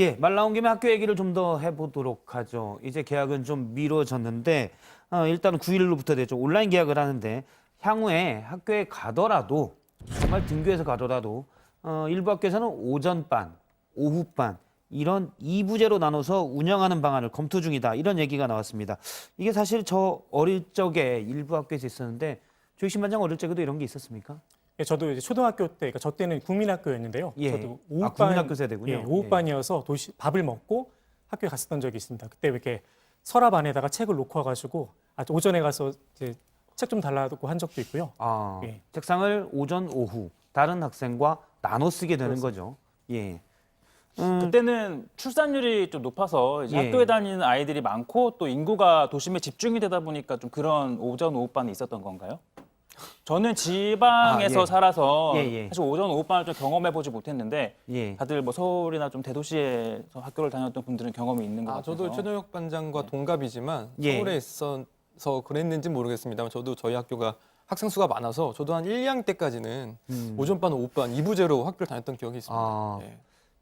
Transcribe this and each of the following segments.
예, 말 나온 김에 학교 얘기를 좀 더 해보도록 하죠. 이제 계약은 좀 미뤄졌는데 어, 일단 9일로부터 되죠. 온라인 계약을 하는데 향후에 학교에 가더라도 정말 등교해서 가더라도 어, 일부 학교에서는 오전반, 오후반 이런 이부제로 나눠서 운영하는 방안을 검토 중이다. 이런 얘기가 나왔습니다. 이게 사실 저 어릴 적에 일부 학교에서 있었는데 조익신 반장 어릴 적에도 이런 게 있었습니까? 예, 저도 이제 초등학교 때, 그러니까 저 때는 국민학교였는데요. 예. 저도 아, 오후반, 국민학교 세대군요. 예, 오후반이어서 도시 밥을 먹고 학교에 갔었던 적이 있습니다. 그때 이렇게 서랍 안에다가 책을 놓고 와가지고 아, 오전에 가서 이제 책 좀 달라고 한 적도 있고요. 아, 예. 책상을 오전, 오후 다른 학생과 나눠 쓰게 되는 거죠. 예. 음, 그때는 출산율이 좀 높아서 이제 예. 학교에 다니는 아이들이 많고 또 인구가 도심에 집중이 되다 보니까 좀 그런 오전 오후반이 있었던 건가요? 저는 지방에서 아, 예. 살아서 예, 예. 사실 오전 오후반을 좀 경험해 보지 못했는데 예. 다들 뭐 서울이나 좀 대도시에서 학교를 다녔던 분들은 경험이 있는 것 아, 같아서 저도 최동혁 반장과 동갑이지만 예. 서울에 있어서 그랬는지 모르겠습니다만 저도 저희 학교가 학생 수가 많아서 저도 한 1, 2학년 때까지는 음. 오전반, 오후반 이부제로 학교를 다녔던 기억이 있습니다. 아, 예.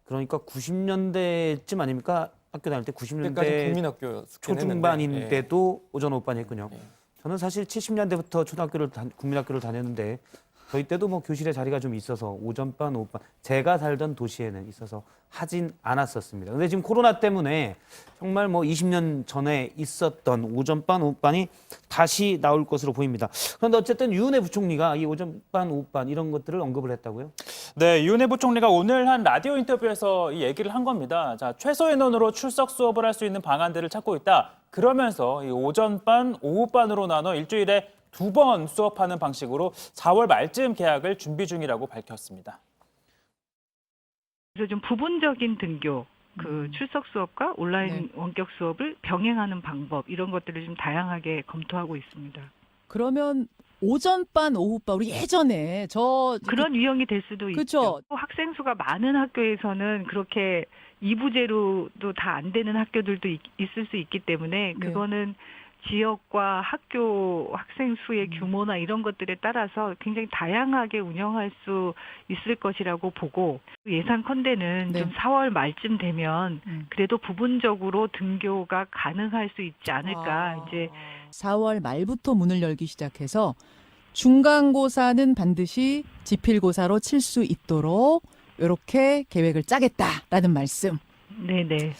그러니까 90년대쯤 아닙니까? 학교 다닐 때 그때까지 90년대 국민학교였긴 초중반인데도 오전 오후반 했군요. 예. 저는 사실 70년대부터 초등학교를 다, 국민학교를 다녔는데 저희 때도 뭐 교실에 자리가 좀 있어서 오전반 오후반 제가 살던 도시에는 있어서 하진 않았었습니다. 근데 지금 코로나 때문에 정말 뭐 20년 전에 있었던 오전반 오후반이 다시 나올 것으로 보입니다. 그런데 어쨌든 유은혜 부총리가 이 오전반 오후반 이런 것들을 언급을 했다고요? 네, 윤해 부총리가 오늘 한 라디오 인터뷰에서 이 얘기를 한 겁니다. 자, 최소 인원으로 출석 수업을 할 수 있는 방안들을 찾고 있다. 그러면서 이 오전반, 오후반으로 나눠 일주일에 두 번 수업하는 방식으로 4월 말쯤 계약을 준비 중이라고 밝혔습니다. 그래서 좀 부분적인 등교, 그 출석 수업과 온라인 원격 수업을 병행하는 방법 이런 것들을 좀 다양하게 검토하고 있습니다. 그러면 오전반, 오후반 우리 예전에 저 그런 유형이 될 수도 그쵸. 있죠. 학생 수가 많은 학교에서는 그렇게 이부제로도 다 안 되는 학교들도 있, 을수 있기 때문에 네. 그거는 지역과 학교 학생 수의 음. 규모나 이런 것들에 따라서 굉장히 다양하게 운영할 수 있을 것이라고 보고 예상컨대는 네. 좀 4월 말쯤 되면 음. 그래도 부분적으로 등교가 가능할 수 있지 않을까 아. 이제 4월 말부터 문을 열기 시작해서 중간고사는 반드시 지필고사로 칠 수 있도록 이렇게 계획을 짜겠다라는 말씀. 네네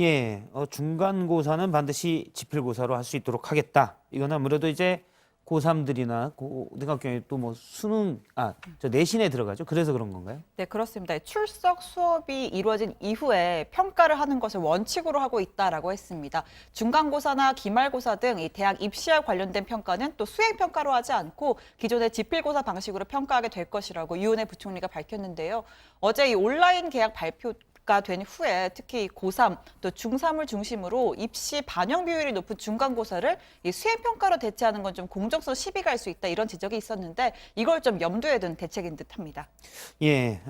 예, 어, 중간고사는 반드시 지필고사로 할 수 있도록 하겠다. 이건 아무래도 이제 고3들이나 고등학교에 또 뭐 수능, 아, 저 내신에 들어가죠. 그래서 그런 건가요? 네, 그렇습니다. 출석 수업이 이루어진 이후에 평가를 하는 것을 원칙으로 하고 있다라고 했습니다. 중간고사나 기말고사 등 이 대학 입시와 관련된 평가는 또 수행 평가로 하지 않고 기존의 지필고사 방식으로 평가하게 될 것이라고 유은혜 부총리가 밝혔는데요. 어제 이 온라인 계약 발표 가 된 후에 특히 고3 또 중3을 중심으로 입시 반영 비율이 높은 중간고사를 이 수행 평가로 대체하는 건 좀 공정성 시비가 갈 수 있다 이런 지적이 있었는데 이걸 좀 염두에 둔 대책인 듯합니다. 예,